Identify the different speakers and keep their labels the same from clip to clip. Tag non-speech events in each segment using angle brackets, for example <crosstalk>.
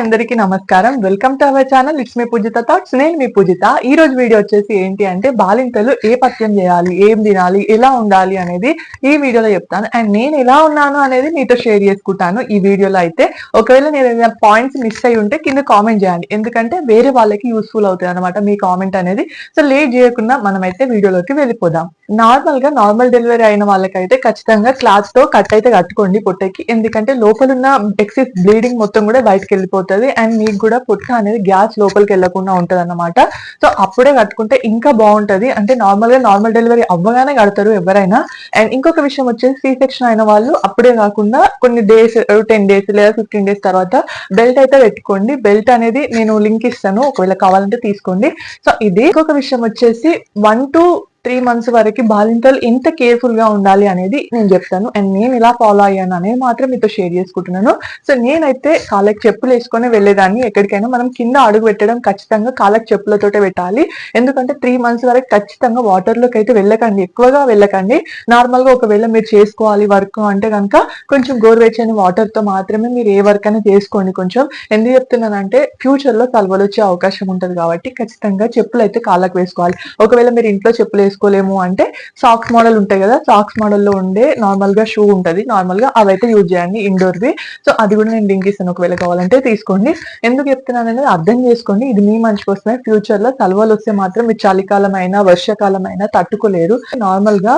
Speaker 1: Hi అందరికీ నమస్కారం. Welcome to our channel it's me Poojitha thoughts నేను మీ పూజిత. ఈ రోజు వీడియో వచ్చేసి ఏంటి అంటే బాలింతలు ఏ పత్యం చేయాలి ఏం తినాలి ఎలా ఉండాలి అనేది ఈ వీడియోలో చెప్తాను. అండ్ నేను ఎలా ఉన్నాను అనేది మీతో షేర్ చేసుకుంటాను ఈ వీడియోలో అయితే. ఒకవేళ నేను ఏదైనా పాయింట్స్ మిస్ అయ్యి ఉంటే కింద కామెంట్ చేయండి. ఎందుకంటే వేరే వాళ్ళకి యూస్ఫుల్ అవుతుంది అనమాట మీ కామెంట్ అనేది. సో లేట్ చేయకుండా మనమైతే వీడియోలోకి వెళ్ళిపోదాం. నార్మల్గా నార్మల్ డెలివరీ అయిన వాళ్ళకైతే ఖచ్చితంగా క్లాత్తో కట్ అయితే కట్టుకోండి పొట్టకి. ఎందుకంటే లోపల ఉన్న ఎక్సెస్ బ్లీడింగ్ మొత్తం కూడా బయటకు వెళ్ళిపోతుంది. అండ్ మీకు కూడా పుట్క అనేది గ్యాస్ లోపలికి వెళ్ళకుండా ఉంటది అనమాట సో అప్పుడే కట్టుకుంటే ఇంకా బాగుంటది. అంటే నార్మల్గా నార్మల్ డెలివరీ అవ్వగానే కడతారు ఎవరైనా. అండ్ ఇంకొక విషయం వచ్చేసి సీ సెక్షన్ అయిన వాళ్ళు అప్పుడే కాకుండా కొన్ని డేస్ టెన్ డేస్ లేదా ఫిఫ్టీన్ డేస్ తర్వాత బెల్ట్ అయితే పెట్టుకోండి. బెల్ట్ అనేది నేను లింక్ ఇస్తాను. ఒకవేళ కావాలంటే తీసుకోండి. సో ఇది ఇంకొక విషయం వచ్చేసి వన్ టు త్రీ మంత్స్ వరకు బాలింతలు ఎంత కేర్ఫుల్గా ఉండాలి అనేది నేను చెప్తాను. అండ్ నేను ఇలా ఫాలో అయ్యాను అనేది మాత్రం మీతో షేర్ చేసుకుంటున్నాను. సో నేనైతే కాళ్ళకి చెప్పులు వేసుకొని వెళ్ళేదాన్ని. ఎక్కడికైనా మనం కింద అడుగు పెట్టడం ఖచ్చితంగా కాళ్ళకి చెప్పులతోటే పెట్టాలి. ఎందుకంటే త్రీ మంత్స్ వరకు ఖచ్చితంగా వాటర్లోకి అయితే వెళ్ళకండి. ఎక్కువగా వెళ్ళకండి. నార్మల్గా ఒకవేళ మీరు చేసుకోవాలి వర్క్ అంటే కనుక కొంచెం గోరువెచ్చని వాటర్తో మాత్రమే మీరు ఏ వర్క్ అయినా చేసుకోండి కొంచెం. ఎందుకు చెప్తున్నానంటే ఫ్యూచర్లో కలవలు వచ్చే అవకాశం ఉంటుంది కాబట్టి ఖచ్చితంగా చెప్పులు అయితే కాళ్ళకు వేసుకోవాలి. ఒకవేళ మీరు ఇంట్లో చెప్పులు వేసుకోలేము అంటే సాక్స్ మోడల్ ఉంటాయి కదా సాక్స్ మోడల్లో ఉండే నార్మల్గా షూ ఉంటది. నార్మల్గా అవైతే యూజ్ చేయండి ఇండోర్వి సో అది కూడా నేను లింక్ ఇస్తాను ఒకవేళ కావాలంటే తీసుకోండి. ఎందుకు చెప్తున్నాను అనేది అర్థం చేసుకోండి. ఇది మీ మంచి కోసమే. ఫ్యూచర్లో వస్తే మాత్రం మీరు చలికాలం అయినా వర్షాకాలం అయినా తట్టుకోలేరు. నార్మల్గా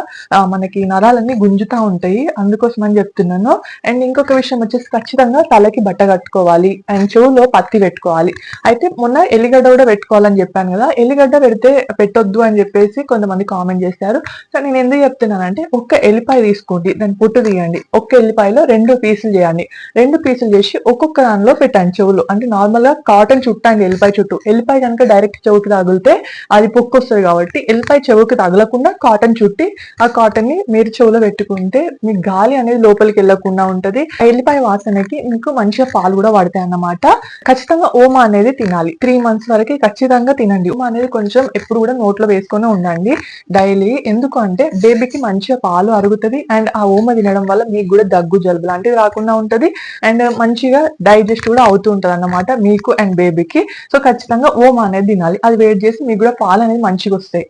Speaker 1: మనకి నరాలన్నీ గుంజుతా ఉంటాయి. అందుకోసం అని చెప్తున్నాను. అండ్ ఇంకొక విషయం వచ్చేసి ఖచ్చితంగా తలకి బట్ట కట్టుకోవాలి. అండ్ చెవులో పత్తి పెట్టుకోవాలి. అయితే మొన్న ఎల్లిగడ్డ కూడా పెట్టుకోవాలని చెప్పాను కదా. ఎల్లిగడ్డ పెడితే పెట్టొద్దు అని చెప్పేసి కొంతమంది కామెంట్ చేశారు. సో నేను ఎందుకు చెప్తున్నానంటే ఒక్క ఎల్లిపాయ తీసుకోండి దాని పుట్టు తీయండి. ఒక్క ఎల్లిపాయలో రెండు పీసులు చేయండి. రెండు పీసులు చేసి ఒక్కొక్క దానిలో పెట్టండి చెవులు. అంటే నార్మల్గా కాటన్ చుట్టండి ఎల్లిపాయ చుట్టూ. ఎల్లిపాయ కనుక డైరెక్ట్ చెవుకి తగిలితే అది పొక్కు వస్తుంది కాబట్టి ఎల్లిపాయ చెవుకి తగలకుండా కాటన్ చుట్టి ఆ కాటన్ని మీరు చెవులో పెట్టుకుంటే మీకు గాలి అనేది లోపలికి వెళ్ళకుండా ఉంటది. ఆ ఎల్లిపాయ వాసనకి మీకు మంచిగా పాలు కూడా పడతాయి అన్నమాట. ఖచ్చితంగా ఓమా అనేది తినాలి. త్రీ మంత్స్ వరకు ఖచ్చితంగా తినండి. ఉమా అనేది కొంచెం ఎప్పుడు కూడా నోట్లో వేసుకొని ఉండండి. డైలీ. ఎందుకు అంటే బేబీకి మంచిగా పాలు అరుగుతుంది అండ్ ఆ ఓమ తినడం వల్ల మీకు కూడా దగ్గు జలుబు లాంటివి రాకుండా ఉంటది. అండ్ మంచిగా డైజెస్ట్ కూడా అవుతూ ఉంటుంది అన్నమాట మీకు అండ్ బేబీకి. సో ఖచ్చితంగా ఓమ అనేది తినాలి. అది వెయిట్ చేసి మీకు కూడా పాలు అనేది మంచిగా వస్తాయి.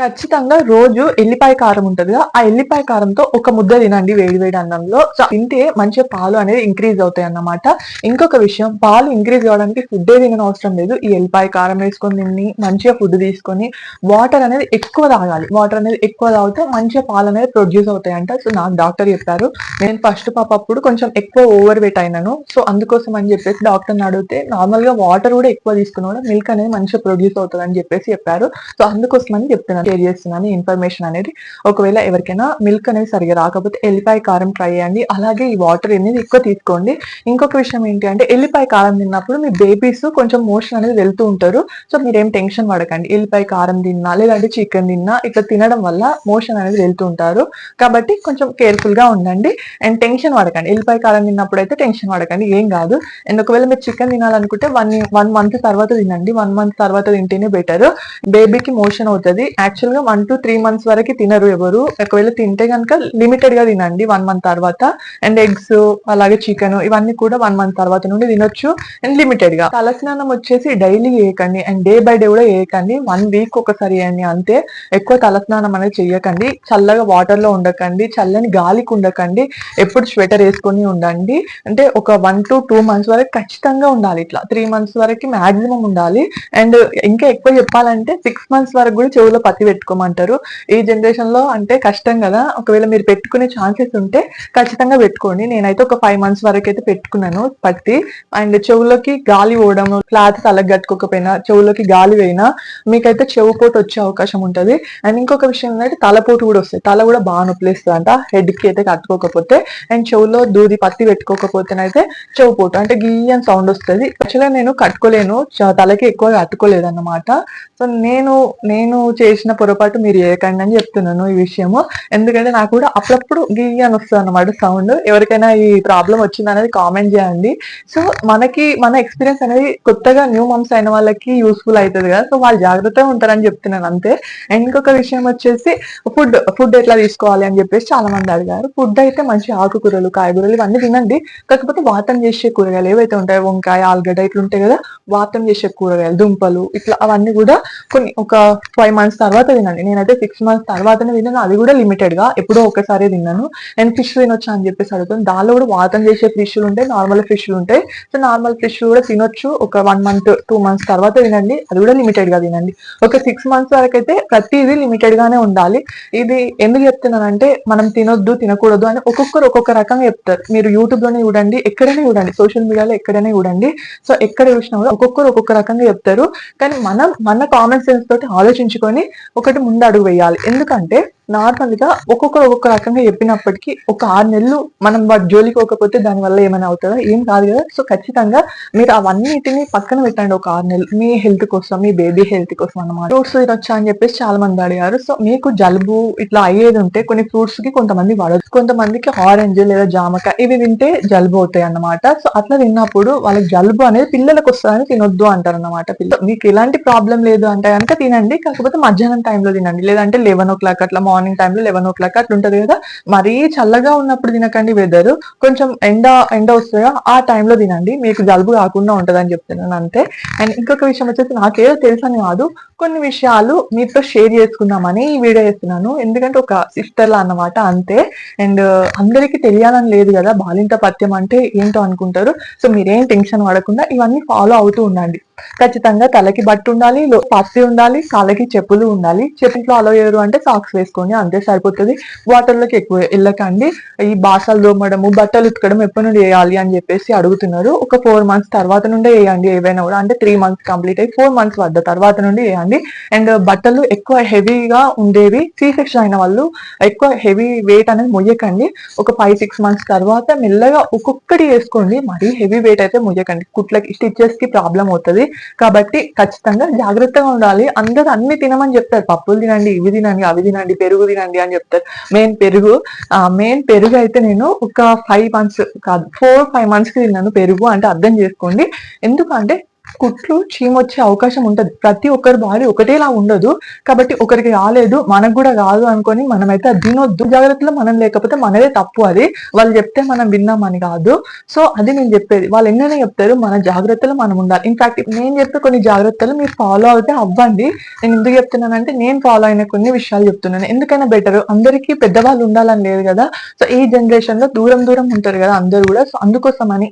Speaker 1: ఖచ్చితంగా రోజు ఎల్లిపాయ కారం ఉంటుందిగా కదా ఆ ఎల్లిపాయ కారంతో ఒక ముద్ద తినండి వేడి వేడి అన్నంలో. సో తింటే మంచిగా పాలు అనేది ఇంక్రీజ్ అవుతాయి అన్నమాట. ఇంకొక విషయం పాలు ఇంక్రీజ్ కావడానికి ఫుడ్ తినని అవసరం లేదు. ఈ ఎల్లిపాయ కారం వేసుకొని తిని మంచిగా ఫుడ్ తీసుకొని వాటర్ అనేది ఎక్కువ తాగాలి. వాటర్ అనేది ఎక్కువ తాగితే మంచిగా పాలు అనేది ప్రొడ్యూస్ అవుతాయంట. సో నాకు డాక్టర్ చెప్పారు. నేను ఫస్ట్ పాప అప్పుడు కొంచెం ఎక్కువ ఓవర్ వెయిట్ అయినాను. సో అందుకోసం అని చెప్పేసి డాక్టర్ని అడిగితే నార్మల్గా వాటర్ కూడా ఎక్కువ తీసుకున్న మిల్క్ అనేది మంచిగా ప్రొడ్యూస్ అవుతుంది అని చెప్పేసి చెప్పారు. సో అందుకోసం అని చెప్తున్నాను. షేర్ చేస్తున్నాను ఇన్ఫర్మేషన్ అనేది ఒకవేళ ఎవరికైనా మిల్క్ అనేది సరిగా రాకపోతే ఎల్లిపాయ కారం ట్రై చేయండి. అలాగే ఈ వాటర్ అనేది ఎక్కువ తీసుకోండి. ఇంకొక విషయం ఏంటి అంటే ఎల్లిపాయ కారం తిన్నప్పుడు మీ బేబీస్ కొంచెం మోషన్ అనేది వెళ్తూ ఉంటారు. సో మీరేం టెన్షన్ పడకండి. ఎల్లిపాయ కారం తిన్నా లేదంటే చికెన్ తిన్నా ఇట్లా తినడం వల్ల మోషన్ అనేది వెళ్తూ ఉంటారు. కాబట్టి కొంచెం కేర్ఫుల్గా ఉండండి. అండ్ టెన్షన్ పడకండి. ఎల్లిపాయ కారం తిన్నప్పుడు అయితే టెన్షన్ పడకండి. ఏం కాదు. అండ్ ఒకవేళ మీరు చికెన్ తినాలనుకుంటే వన్ వన్ మంత్ తర్వాత తినండి. వన్ మంత్ తర్వాత తింటేనే బెటర్ బేబీకి మోషన్ అవుతుంది. యాక్చువల్గా వన్ టు త్రీ మంత్స్ వరకు తినరు ఎవరు. ఒకవేళ తింటే కనుక లిమిటెడ్గా తినండి వన్ మంత్ తర్వాత. అండ్ ఎగ్స్ అలాగే చికెన్ ఇవన్నీ కూడా వన్ మంత్ తర్వాత నుండి తినొచ్చు. అండ్ లిమిటెడ్గా. తలస్నానం వచ్చేసి డైలీ వేయకండి. అండ్ డే బై డే కూడా వేయకండి. వన్ వీక్ ఒకసారి చేయండి అంతే. ఎక్కువ తలస్నానం అనేది చేయకండి చల్లగా వాటర్లో ఉండకండి. చల్లని గాలికి ఉండకండి. ఎప్పుడు స్వెటర్ వేసుకొని ఉండండి. అంటే ఒక వన్ టు టూ మంత్స్ వరకు ఖచ్చితంగా ఉండాలి ఇట్లా. త్రీ మంత్స్ వరకు మాక్సిమం ఉండాలి. అండ్ ఇంకా ఎక్కువ చెప్పాలంటే సిక్స్ మంత్స్ వరకు కూడా చెవులో పత్తి పెట్టుకోమంటారు. ఈ జనరేషన్లో అంటే కష్టం కదా. ఒకవేళ మీరు పెట్టుకునే ఛాన్సెస్ ఉంటే ఖచ్చితంగా పెట్టుకోండి. నేనైతే ఒక ఫైవ్ మంత్స్ వరకు అయితే పెట్టుకున్నాను పత్తి. అండ్ చెవులోకి గాలి పోవడం క్లాత్ తలకు కట్టుకోకపోయినా చెవులోకి గాలి పోయినా మీకైతే చెవు పోటు వచ్చే అవకాశం ఉంటుంది. అండ్ ఇంకొక విషయం ఏంటంటే తలపోటు కూడా వస్తాయి. తల కూడా బాగా నొప్పిస్తుంది అంట హెడ్కి అయితే కట్టుకోకపోతే. అండ్ చెవులో దూది పత్తి పెట్టుకోకపోతేనైతే చెవు పోటు. అంటే గీయని సౌండ్ వస్తుంది. యాక్చువల్గా నేను కట్టుకోలేను. తలకి ఎక్కువ కట్టుకోలేదు అన్నమాట సో నేను నేను చేసిన చేసిన పొరపాటు మీరు ఏకంగా అని చెప్తున్నాను ఈ విషయము. ఎందుకంటే నాకు కూడా అప్పుడప్పుడు గీ అని వస్తుంది అనమాట సౌండ్ ఎవరికైనా ఈ ప్రాబ్లం వచ్చింది అనేది కామెంట్ చేయండి. సో మనకి మన ఎక్స్పీరియన్స్ అనేది కొత్తగా న్యూ మమ్స్ అయిన వాళ్ళకి యూస్ఫుల్ అవుతుంది కదా. సో వాళ్ళు జాగ్రత్తగా ఉంటారని చెప్తున్నాను అంతే. అండ్ ఇంకొక విషయం వచ్చేసి ఫుడ్ ఫుడ్ ఎట్లా తీసుకోవాలి అని చెప్పేసి చాలా మంది అడిగారు. ఫుడ్ అయితే మంచి ఆకుకూరలు కాయగూరలు ఇవన్నీ తినండి. కాకపోతే వాతం చేసే కూరగాయలు ఏవైతే ఉంటాయో వంకాయ ఆలుగడ్డ ఇట్లా ఉంటాయి కదా వాతం చేసే కూరగాయలు దుంపలు ఇట్లా అవన్నీ కూడా కొన్ని ఒక ఫైవ్ మంత్స్ తర్వాత తినండి నేనైతే సిక్స్ మంత్స్ తర్వాతనే తిన్నాను అది కూడా లిమిటెడ్గా. ఎప్పుడో ఒకసారి తిన్నాను నేను ఫిష్ తినొచ్చా అని చెప్పేసి అడుగుతాను. దానిలో కూడా వాతం చేసే ఫిష్లు ఉంటాయి. నార్మల్ ఫిష్లు ఉంటాయి. సో నార్మల్ ఫిష్ కూడా తినొచ్చు. ఒక వన్ మంత్ టూ మంత్స్ తర్వాత తినండి అది కూడా లిమిటెడ్గా తినండి ఒక సిక్స్ మంత్స్ వరకు అయితే ప్రతిదీ లిమిటెడ్ గానే ఉండాలి. ఇది ఎందుకు చెప్తున్నానంటే మనం తినొద్దు తినకూడదు అని ఒక్కొక్కరు ఒక్కొక్క రకంగా చెప్తారు. మీరు యూట్యూబ్లోనే చూడండి. ఎక్కడైనా చూడండి. సోషల్ మీడియాలో ఎక్కడైనా చూడండి. సో ఎక్కడ చూసినా కూడా ఒక్కొక్కరు ఒక్కొక్క రకంగా చెప్తారు. కానీ మనం మన కామన్ సెన్స్ తోటి ఆలోచించుకొని ఒకటి ముందు అడుగు వేయాలి. ఎందుకంటే నార్మల్గా ఒక్కొక్కరు ఒక్కొక్క రకంగా చెప్పినప్పటికీ ఒక ఆరు నెలలు మనం వాటి జోలికి పోకపోతే దాని వల్ల ఏమైనా అవుతుందా? ఏం కాదు కదా. సో ఖచ్చితంగా మీరు అవన్నిటిని పక్కన పెట్టండి ఒక ఆరు నెలలు. మీ హెల్త్ కోసం మీ బేబీ హెల్త్ కోసం అన్నమాట. ఫ్రూట్స్ తినొచ్చా అని చెప్పేసి చాలా మంది అడిగారు. సో మీకు జలుబు ఇట్లా అయ్యేది ఉంటే కొన్ని ఫ్రూట్స్కి కొంతమంది వాడదు కొంతమందికి ఆరెంజ్ లేదా జామకాయ ఇవి తింటే జలుబు అవుతాయి అన్నమాట. సో అట్లా తిన్నప్పుడు వాళ్ళకి జలుబు అనేది పిల్లలకు వస్తుందని తినొద్దు అంటారు అన్నమాట పిల్ల మీకు ఎలాంటి ప్రాబ్లం లేదు అంటే కనుక తినండి. కాకపోతే మధ్యాహ్నం టైంలో తినండి. లేదంటే లెవెన్ ఓ క్లాక్ అట్లా మార్నింగ్ టైంలో లెవెన్ ఓ క్లాక్ అట్లా ఉంటుంది కదా? మరీ చల్లగా ఉన్నప్పుడు తినకండి వెదర్ కొంచెం ఎండ ఎండ వస్తుందా? ఆ టైంలో తినండి. మీకు జలుబు కాకుండా ఉంటుందని చెప్తున్నాను అంతే. అండ్ ఇంకొక విషయం వచ్చేసి నాకేదో తెలుసని కాదు. కొన్ని విషయాలు మీతో షేర్ చేసుకుందామని ఈ వీడియో చేస్తున్నాను. ఎందుకంటే ఒక సిస్టర్ లా అన్నమాట అంతే. అండ్ అందరికీ తెలియాలని లేదు కదా? బాలింత పథ్యం అంటే ఏంటో అనుకుంటారు. సో మీరేం టెన్షన్ పడకుండా ఇవన్నీ ఫాలో అవుతూ ఉండండి. ఖచ్చితంగా తలకి బట్టు ఉండాలి పత్తి ఉండాలి కాళ్ళకి చెప్పులు ఉండాలి. చెప్పులు అలో చేయరు అంటే సాక్స్ వేసుకొని అంతే సరిపోతుంది. వాటర్లోకి ఎక్కువ వెళ్ళకండి. ఈ బాసాలు దోమడము బట్టలు ఉతకడం ఎప్పటి నుండి వేయాలి అని చెప్పేసి అడుగుతున్నారు. ఒక ఫోర్ మంత్స్ తర్వాత నుండే వేయండి ఏవైనా కూడా. అంటే త్రీ మంత్స్ కంప్లీట్ అయ్యి ఫోర్ మంత్స్ వద్ద తర్వాత నుండి వేయండి. అండ్ బట్టలు ఎక్కువ హెవీగా ఉండేవి సీ సెక్షన్ అయిన వాళ్ళు ఎక్కువ హెవీ వెయిట్ అనేది మొయ్యకండి. ఒక ఫైవ్ సిక్స్ మంత్స్ తర్వాత మెల్లగా ఒక్కొక్కటి వేసుకోండి. మరీ హెవీ వెయిట్ అయితే మొయ్యకండి. కుట్లకి స్టిచెస్కి ప్రాబ్లం అవుతుంది. కాబట్టి ఖచ్చితంగా జాగ్రత్తగా ఉండాలి. అందరు అన్ని తినమని చెప్తారు. పప్పులు తినండి ఇవి తినండి అవి తినండి పెరుగు తినండి అని చెప్తారు. మెయిన్ పెరుగు మెయిన్ పెరుగు అయితే నేను ఒక ఫైవ్ మంత్స్ కాదు ఫోర్ ఫైవ్ మంత్స్కి తిన్నాను. పెరుగు అంటే అర్థం చేసుకోండి. ఎందుకంటే కుట్లు చీమ వచ్చే అవకాశం ఉంటది. ప్రతి ఒక్కరి బాడీ ఒకటేలా ఉండదు. కాబట్టి ఒకరికి రాలేదు మనకు కూడా రాదు అనుకొని మనమైతే అది జాగ్రత్తలో మనం లేకపోతే మనదే తప్పు అది. వాళ్ళు చెప్తే మనం విన్నామని కాదు. సో అది నేను చెప్పేది. వాళ్ళు ఎన్నైనా చెప్తారు మన జాగ్రత్తలు మనం ఉండాలి. ఇన్ఫాక్ట్ నేను చెప్పే కొన్ని జాగ్రత్తలు మీరు ఫాలో అయితే అవ్వండి. నేను ఎందుకు చెప్తున్నానంటే నేను ఫాలో అయిన కొన్ని విషయాలు చెప్తున్నాను. ఎందుకైనా బెటర్ అందరికీ పెద్దవాళ్ళు ఉండాలని లేదు కదా. సో ఈ జనరేషన్లో దూరం దూరం ఉంటారు కదా అందరూ కూడా. సో అందుకోసమని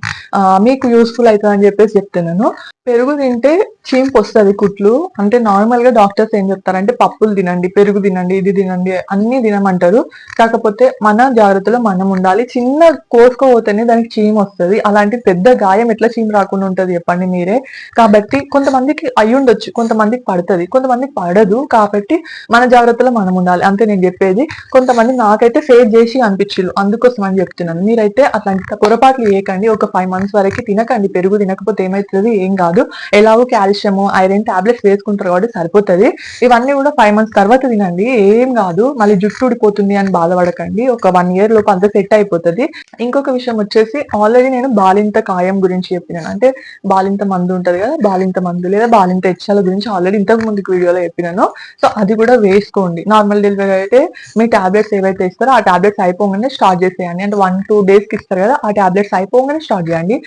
Speaker 1: మీకు యూస్ఫుల్ అవుతుంది అని చెప్పేసి చెప్తున్నాను. పెరుగు తింటే చీంపు వస్తుంది కుట్లు. అంటే నార్మల్గా డాక్టర్స్ ఏం చెప్తారంటే పప్పులు తినండి పెరుగు తినండి ఇది తినండి అన్ని తినమంటారు. కాకపోతే మన జాగ్రత్తలో మనం ఉండాలి. చిన్న కోసుకోపోతేనే దానికి చీమ వస్తుంది. అలాంటి పెద్ద గాయం ఎట్లా చీమ రాకుండా ఉంటుంది చెప్పండి మీరే. కాబట్టి కొంతమందికి అయి ఉండొచ్చు కొంతమందికి పడుతుంది. కొంతమందికి పడదు. కాబట్టి మన జాగ్రత్తలో మనం ఉండాలి. అంతే నేను చెప్పేది. కొంతమంది నాకైతే ఫేస్ చేసి అనిపించిల్లు అందుకోసం అని చెప్తున్నాను. మీరైతే అట్లాంటి పొరపాట్లు వేయకండి ఒక ఫైవ్ మంత్స్ వరకు తినకండి. పెరుగు తినకపోతే ఏమవుతుంది? ఏం కాదు. ఎలాగో కాల్షియము ఐరన్ టాబ్లెట్స్ వేసుకుంటారు కాబట్టి సరిపోతుంది. ఇవన్నీ కూడా ఫైవ్ మంత్స్ తర్వాత తినండి. ఏం కాదు మళ్ళీ జుట్టు ఊడిపోతుంది అని బాధపడకండి. ఒక వన్ ఇయర్ లోపు అంతా సెట్ అయిపోతుంది. ఇంకొక విషయం వచ్చేసి ఆల్రెడీ నేను బాలింత కాయం గురించి చెప్పినాను. అంటే బాలింత మందు ఉంటుంది కదా బాలింత మందు లేదా బాలింత ఎచ్చాల గురించి ఆల్రెడీ ఇంతకు ముందు వీడియోలో చెప్పినాను. సో అది కూడా వేసుకోండి. నార్మల్ డెలివరీ అయితే మీ టాబ్లెట్స్ ఏవైతే ఇస్తారో ఆ టాబ్లెట్స్ అయిపోగానే స్టార్ట్ చేసేయండి. అంటే వన్ టూ డేస్కి ఇస్తారు కదా ఆ టాబ్లెట్స్ అయిపోగానే స్టార్ట్ చేయండి.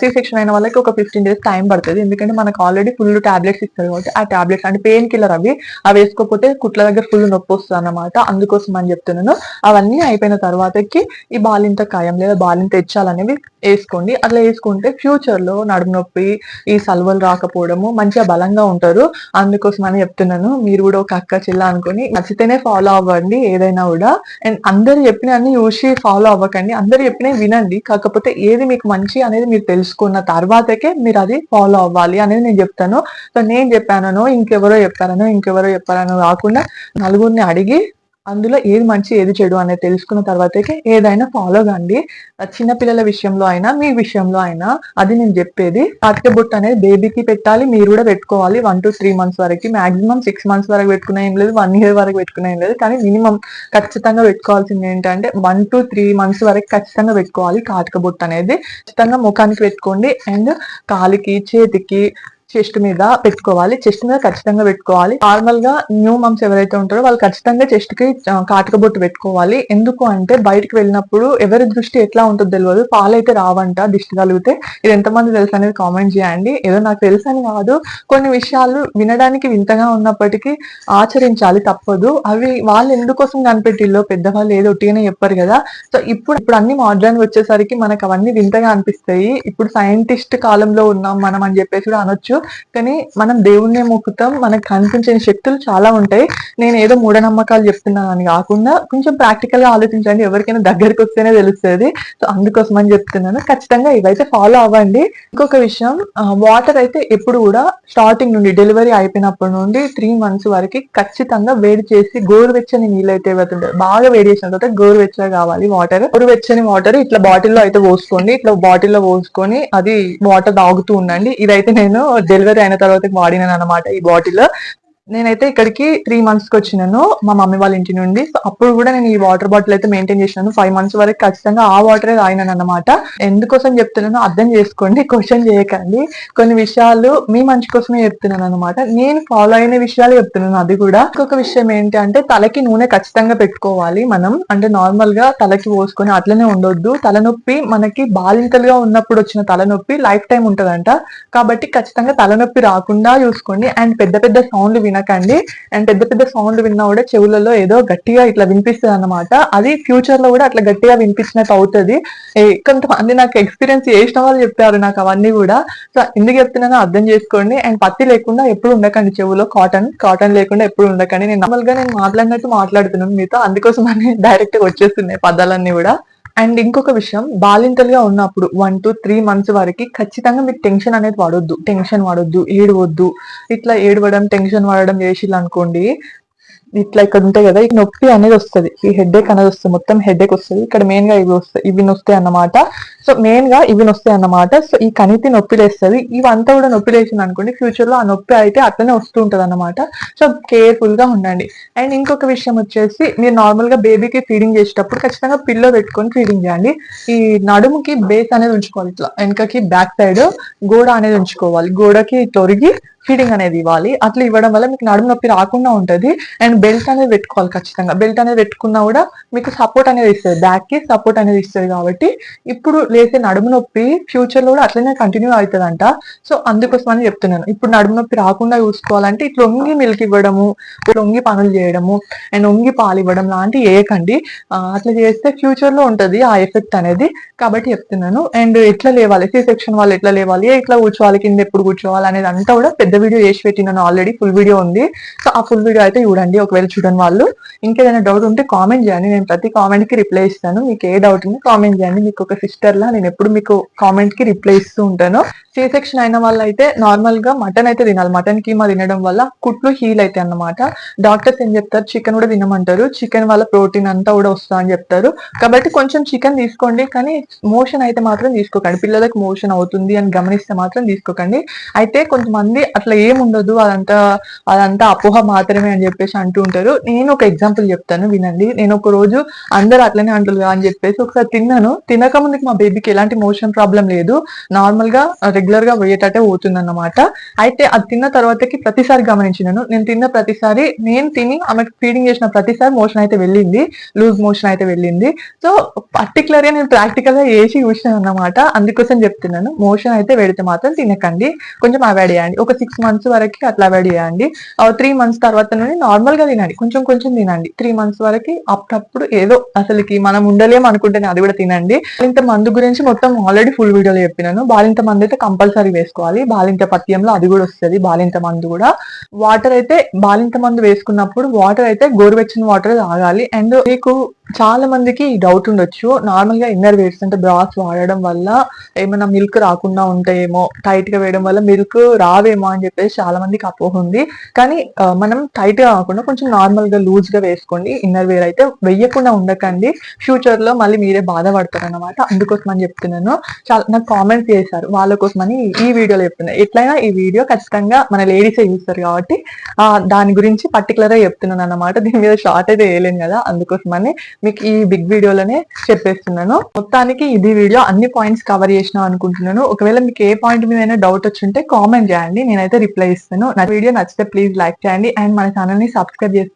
Speaker 1: సి సెక్షన్ అయిన వాళ్ళకి ఒక ఫిఫ్టీన్ డేస్ టైం పడుతుంది. ఎందుకంటే మనకు ఆల్రెడీ ఫుల్ టాబ్లెట్స్ ఇస్తారు కాబట్టి ఆ టాబ్లెట్స్ అంటే పెయిన్ కిల్లర్ అవి అవి వేసుకోకపోతే కుట్ల దగ్గర ఫుల్ నొప్పి వస్తుంది అన్నమాట. అందుకోసం అని చెప్తున్నాను. అవన్నీ అయిపోయిన తర్వాతకి ఈ బాలింత కాయం లేదా బాలింత తెచ్చాలనేవి వేసుకోండి. అట్లా వేసుకుంటే ఫ్యూచర్లో నడుము నొప్పి ఈ సల్వలు రాకపోవడము మంచిగా బలంగా ఉంటారు. అందుకోసం అని చెప్తున్నాను. మీరు కూడా ఒక అక్క చెల్ల అనుకొని నచ్చితేనే ఫాలో అవ్వండి ఏదైనా కూడా. అండ్ అందరు చెప్పిన అన్ని చూసి ఫాలో అవ్వకండి. అందరు చెప్పినవి వినండి. కాకపోతే ఏది మీకు మంచి అనేది మీరు తెలుసుకున్న తర్వాతకే మీరు అది ఫాలో అవ్వాలి అనేది నేను చెప్తాను. సో నేను చెప్పానో ఇంకెవరో చెప్పారనో ఇంకెవరో చెప్పారనో కాకుండా నలుగురిని అడిగి అందులో ఏది మంచి ఏది చెడు అనేది తెలుసుకున్న తర్వాతకి ఏదైనా ఫాలో కండి. చిన్నపిల్లల చిన్న పిల్లల విషయంలో అయినా మీ విషయంలో అయినా అది నేను చెప్పేది. కాటిక బొట్టు అనేది బేబీకి పెట్టాలి మీరు కూడా పెట్టుకోవాలి. వన్ టు త్రీ మంత్స్ వరకు మాక్సిమం సిక్స్ మంత్స్ వరకు పెట్టుకునే ఏం లేదు వన్ ఇయర్ వరకు పెట్టుకునే ఏం లేదు. కానీ మినిమం ఖచ్చితంగా పెట్టుకోవాల్సింది ఏంటంటే వన్ టు త్రీ మంత్స్ వరకు ఖచ్చితంగా పెట్టుకోవాలి. కాటిక బొట్టు అనేది ఖచ్చితంగా ముఖానికి పెట్టుకోండి. అండ్ కాలికి చేతికి చెస్ట్ మీద పెట్టుకోవాలి. చెస్ట్ మీద ఖచ్చితంగా పెట్టుకోవాలి. నార్మల్గా న్యూ మమ్స్ ఎవరైతే ఉంటారో వాళ్ళు ఖచ్చితంగా చెస్ట్కి కాటక కాటుక బొట్టు పెట్టుకోవాలి. ఎందుకు అంటే బయటకు వెళ్ళినప్పుడు ఎవరి దృష్టి ఎట్లా ఉంటుందో తెలియదు పాలైతే రావంట దిష్టి కలిగితే ఇది ఎంతమంది తెలుసు అనేది కామెంట్ చేయండి. ఏదో నాకు తెలుసు అని కాదు. కొన్ని విషయాలు వినడానికి వింతగా ఉన్నప్పటికీ ఆచరించాలి తప్పదు. అవి వాళ్ళు ఎందుకోసం కనిపెట్టిల్లో? పెద్దవాళ్ళు ఏదో ఒట్టిగానే చెప్పారు కదా. సో ఇప్పుడు ఇప్పుడు అన్ని మోడర్న్ వచ్చేసరికి మనకు అవన్నీ వింతగా అనిపిస్తాయి. ఇప్పుడు సైంటిస్ట్ కాలంలో ఉన్నాం మనం అని చెప్పేసి కూడా అనొచ్చు. కానీ మనం దేవుణ్ణి మొక్కుతాం మనకు కనిపించని శక్తులు చాలా ఉంటాయి. నేను ఏదో మూఢనమ్మకాలు చెప్తున్నాను అని కాకుండా కొంచెం ప్రాక్టికల్గా ఆలోచించండి. ఎవరికైనా దగ్గరికి వస్తేనే తెలుస్తుంది. సో అందుకోసం అని చెప్తున్నాను. ఖచ్చితంగా ఇవైతే ఫాలో అవ్వండి. ఇంకొక విషయం వాటర్ అయితే ఎప్పుడు కూడా స్టార్టింగ్ నుండి డెలివరీ అయిపోయినప్పటి నుండి త్రీ మంత్స్ వరకు ఖచ్చితంగా వేడి చేసి గోరువెచ్చని నీళ్ళు అయితే అవుతుంటాయి బాగా వేడి చేసిన తర్వాత గోరువెచ్చగా కావాలి వాటర్ గోరువెచ్చని వాటర్ ఇట్లా బాటిల్లో అయితే పోసుకోండి. ఇట్లా బాటిల్లో పోసుకొని అది వాటర్ తాగుతూ ఉండండి. ఇదైతే నేను డెలివరీ అయిన తర్వాత వాడినాను అనమాట ఈ బాటిల్ నేనైతే ఇక్కడికి త్రీ మంత్స్కి వచ్చినాను. మా మమ్మీ వాళ్ళ ఇంటి నుండి. సో అప్పుడు కూడా నేను ఈ వాటర్ బాటిల్ అయితే మెయింటైన్ చేసినాను. ఫైవ్ మంత్స్ వరకు ఖచ్చితంగా ఆ వాటరే తాగినాను అనమాట ఎందుకోసం చెప్తున్నానో అర్థం చేసుకోండి. <laughs> క్వశ్చన్ చేయకండి. కొన్ని విషయాలు మీ మంచి కోసమే చెప్తున్నాను అనమాట నేను ఫాలో అయిన విషయాలు చెప్తున్నాను. అది కూడా ఇంకొక విషయం ఏంటి అంటే తలకి నూనె ఖచ్చితంగా పెట్టుకోవాలి మనం. అంటే నార్మల్గా తలకి పోసుకొని అట్లనే ఉండొద్దు. తలనొప్పి మనకి బాలింతలుగా ఉన్నప్పుడు వచ్చిన తలనొప్పి లైఫ్ టైం ఉంటదంట. కాబట్టి ఖచ్చితంగా తలనొప్పి రాకుండా చూసుకోండి. అండ్ పెద్ద పెద్ద సౌండ్లు వినకండి. అండ్ పెద్ద పెద్ద సౌండ్ విన్నా కూడా చెవులలో ఏదో గట్టిగా ఇట్లా వినిపిస్తుంది అనమాట అది ఫ్యూచర్లో కూడా అట్లా గట్టిగా వినిపించినట్టు అవుతుంది. కొంతమంది నాకు ఎక్స్పీరియన్స్ చేసిన వాళ్ళు చెప్పారు నాకు అవన్నీ కూడా. సో ఎందుకు చెప్తున్నానో అర్థం చేసుకోండి. అండ్ పత్తి లేకుండా ఎప్పుడు ఉండకండి చెవులో. కాటన్ కాటన్ లేకుండా ఎప్పుడు ఉండకండి. నేను నార్మల్గా నేను మాట్లాడినట్టు మాట్లాడుతున్నాను మీతో. అందుకోసం అని డైరెక్ట్ <laughs> గా వచ్చేస్తున్నాయి పదాలన్నీ కూడా. అండ్ ఇంకొక విషయం బాలింతలుగా ఉన్నప్పుడు వన్ టు త్రీ మంత్స్ వరకు ఖచ్చితంగా మీకు టెన్షన్ అనేది పడొద్దు టెన్షన్ పడొద్దు ఏడవద్దు. ఇట్లా ఏడవడం టెన్షన్ పడడం చేసిల్లు అనుకోండి ఇట్లా ఇక్కడ ఉంటాయి కదా ఈ నొప్పి అనేది వస్తుంది. ఈ హెడ్ అనేది వస్తుంది. మొత్తం హెడ్ వస్తుంది. ఇక్కడ మెయిన్గా ఇవి వస్తాయి. ఇవి నొస్తాయి అన్నమాట. సో మెయిన్గా ఇవి నొస్తాయి అన్నమాట. సో ఈ కణితి నొప్పి లేస్తుంది. ఇవంతా కూడా నొప్పి లేచింది అనుకోండి ఫ్యూచర్లో ఆ నొప్పి అయితే అట్లనే వస్తూ ఉంటది అన్నమాట. సో కేర్ఫుల్గా ఉండండి. అండ్ ఇంకొక విషయం వచ్చేసి మీరు నార్మల్గా బేబీకి ఫీడింగ్ చేసేటప్పుడు ఖచ్చితంగా పిల్లో పెట్టుకొని ఫీడింగ్ చేయండి. ఈ నడుముకి బేస్ అనేది ఉంచుకోవాలి ఇట్లా. వెనకకి బ్యాక్ సైడ్ గోడ అనేది ఉంచుకోవాలి. గోడకి తొరిగి ఫీడింగ్ అనేది ఇవ్వాలి. అట్లా ఇవ్వడం వల్ల మీకు నడుము నొప్పి రాకుండా ఉంటుంది. అండ్ బెల్ట్ అనేది పెట్టుకోవాలి ఖచ్చితంగా. బెల్ట్ అనేది పెట్టుకున్నా కూడా మీకు సపోర్ట్ అనేది ఇస్తుంది. బ్యాక్కి సపోర్ట్ అనేది ఇస్తుంది కాబట్టి ఇప్పుడు లేసే నడుము నొప్పి ఫ్యూచర్లో కూడా అట్లనే కంటిన్యూ అవుతుందంట. సో అందుకోసం అని చెప్తున్నాను. ఇప్పుడు నడుము నొప్పి రాకుండా చూసుకోవాలంటే ఇట్లా ఒంగి మిల్క్ ఇవ్వడము ఒంగి పనులు చేయడము అండ్ ఒంగి పాలు ఇవ్వడం లాంటివి చేయకండి. అట్లా చేస్తే ఫ్యూచర్లో ఉంటుంది ఆ ఎఫెక్ట్ అనేది. కాబట్టి చెప్తున్నాను. అండ్ ఎట్లా లేవాలి? సి సెక్షన్ వాళ్ళు ఎట్లా లేవాలి? ఎట్లా కూర్చోవాలి? కింద ఎప్పుడు కూర్చోవాలి? అనేది అంతా కూడా పెద్ద వీడియో చేసి పెట్టినాను ఆల్రెడీ ఫుల్ వీడియో ఉంది. సో ఆ ఫుల్ వీడియో అయితే చూడండి ఒకవేళ చూడని వాళ్ళు. ఇంకేదైనా డౌట్ ఉంటే కామెంట్ చేయండి. నేను ప్రతి కామెంట్కి రిప్లై ఇస్తాను. మీకు ఏ డౌట్ ఉంది కామెంట్ చేయండి. మీకు ఒక సిస్టర్ లా నేను ఎప్పుడు మీకు కామెంట్కి రిప్లై ఇస్తూ ఉంటాను. సి సెక్షన్ అయిన వాళ్ళు అయితే నార్మల్గా మటన్ అయితే తినాలి. మటన్ కీమా తినడం వల్ల కుట్లు హీల్ అవుతాయి అన్నమాట. డాక్టర్స్ ఏం చెప్తారు? చికెన్ కూడా తినమంటారు. చికెన్ వల్ల ప్రోటీన్ అంతా కూడా వస్తా అని చెప్తారు. కాబట్టి కొంచెం చికెన్ తీసుకోండి. కానీ మోషన్ అయితే మాత్రం తీసుకోకండి. పిల్లలకు మోషన్ అవుతుంది అని గమనిస్తే మాత్రం తీసుకోకండి. అయితే కొంతమంది అట్లా ఏం ఉండదు అదంతా అదంతా అపోహ మాత్రమే అని చెప్పేసి అంటూ ఉంటారు. నేను ఒక ఎగ్జాంపుల్ చెప్తాను. వినండి. నేను ఒక రోజు అందరు అట్లనే అంటారు అని చెప్పేసి ఒకసారి తిన్నాను. తినక ముందుకు మా బేబీకి ఎలాంటి మోషన్ ప్రాబ్లం లేదు. నార్మల్గా రెగ్యులర్గా పోయేటట్టే పోతుందన్నమాట. అయితే అది తిన్న తర్వాతకి ప్రతిసారి గమనించినాను నేను తిన్న ప్రతిసారి నేను తిని ఆమెకు ఫీడింగ్ చేసిన ప్రతిసారి మోషన్ అయితే వెళ్ళింది లూజ్ మోషన్ అయితే వెళ్ళింది. సో పర్టికులర్గా నేను ప్రాక్టికల్గా వేసి చూసినాను అన్నమాట. అందుకోసం చెప్తున్నాను మోషన్ అయితే వెడితే మాత్రం తినకండి కొంచెం అవాయిడ్ చేయండి. ఒక సిక్స్ మంత్స్ వరకు అట్లా అవాయిడ్ చేయండి. త్రీ మంత్స్ తర్వాత నుండి నార్మల్గా తినండి కొంచెం కొంచెం తినండి. త్రీ మంత్స్ వరకు అప్పుడప్పుడు ఏదో అసలుకి మనం ఉండలేము అనుకుంటేనే అది కూడా తినండి. ఇంత మందు గురించి మొత్తం ఆల్రెడీ ఫుల్ వీడియోలో చెప్పినాను. బాలింత మంది అయితే కంపల్సరీ వేసుకోవాలి. బాలింత పత్యంలో అది కూడా వస్తుంది. బాలింత మందు కూడా. వాటర్ అయితే బాలింత మందు వేసుకున్నప్పుడు వాటర్ అయితే గోరువెచ్చని వాటర్ తాగాలి. అండ్ మీకు చాలా మందికి డౌట్ ఉండొచ్చు. నార్మల్గా ఇన్నర్ వేర్స్ అంటే బ్రాస్ వాడడం వల్ల ఏమైనా మిల్క్ రాకుండా ఉంటాయేమో టైట్గా వేయడం వల్ల మిల్క్ రావేమో అని చెప్పేసి చాలా మందికి అపోహ ఉంది. కానీ మనం టైట్గా కాకుండా కొంచెం నార్మల్గా లూజ్గా వేసుకోండి. ఇన్నర్ వేర్ అయితే వెయ్యకుండా ఉండకండి. ఫ్యూచర్లో మళ్ళీ మీరే బాధపడతారు అనమాట అందుకోసం అని చెప్తున్నాను. చాలా నాకు కామెంట్స్ చేశారు. వాళ్ళ కోసమని ఈ వీడియోలో చెప్తున్నాను ఎట్లయినా ఈ వీడియో ఖచ్చితంగా మన లేడీసే చూస్తారు కాబట్టి దాని గురించి పర్టికులర్గా చెప్తున్నాను అన్నమాట దీని మీద షార్ట్ అయితే వేయలేను కదా. అందుకోసమని మీకు ఈ బిగ్ వీడియోలోనే చెప్పేస్తున్నాను. మొత్తానికి ఇది వీడియో అన్ని పాయింట్స్ కవర్ చేసిన అనుకుంటున్నాను. ఒకవేళ మీకు ఏ పాయింట్ మీద డౌట్ వచ్చింటే కామెంట్ చేయండి. నేనైతే రిప్లై ఇస్తాను. నా వీడియో నచ్చితే ప్లీజ్ లైక్ చేయండి. అండ్ మన ఛానల్ని సబ్స్క్రైబ్ చేసుకోండి